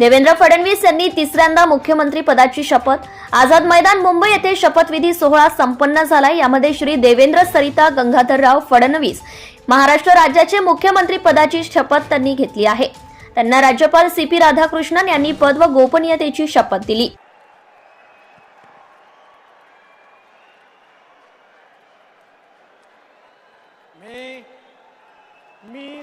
देवेंद्र फडणवीस यांनी तिसऱ्यांदा मुख्यमंत्री पदाची शपथ. आझाद मैदान मुंबई येथे शपथविधी सोहळा संपन्न झाला यामध्ये श्री देवेंद्र सरिता गंगाधरराव फडणवीस महाराष्ट्र राज्याचे मुख्यमंत्री पदाची शपथ त्यांनी घेतली आहे. त्यांना राज्यपाल सी पी राधाकृष्णन यांनी पद व गोपनीयतेची शपथ दिली. मी मी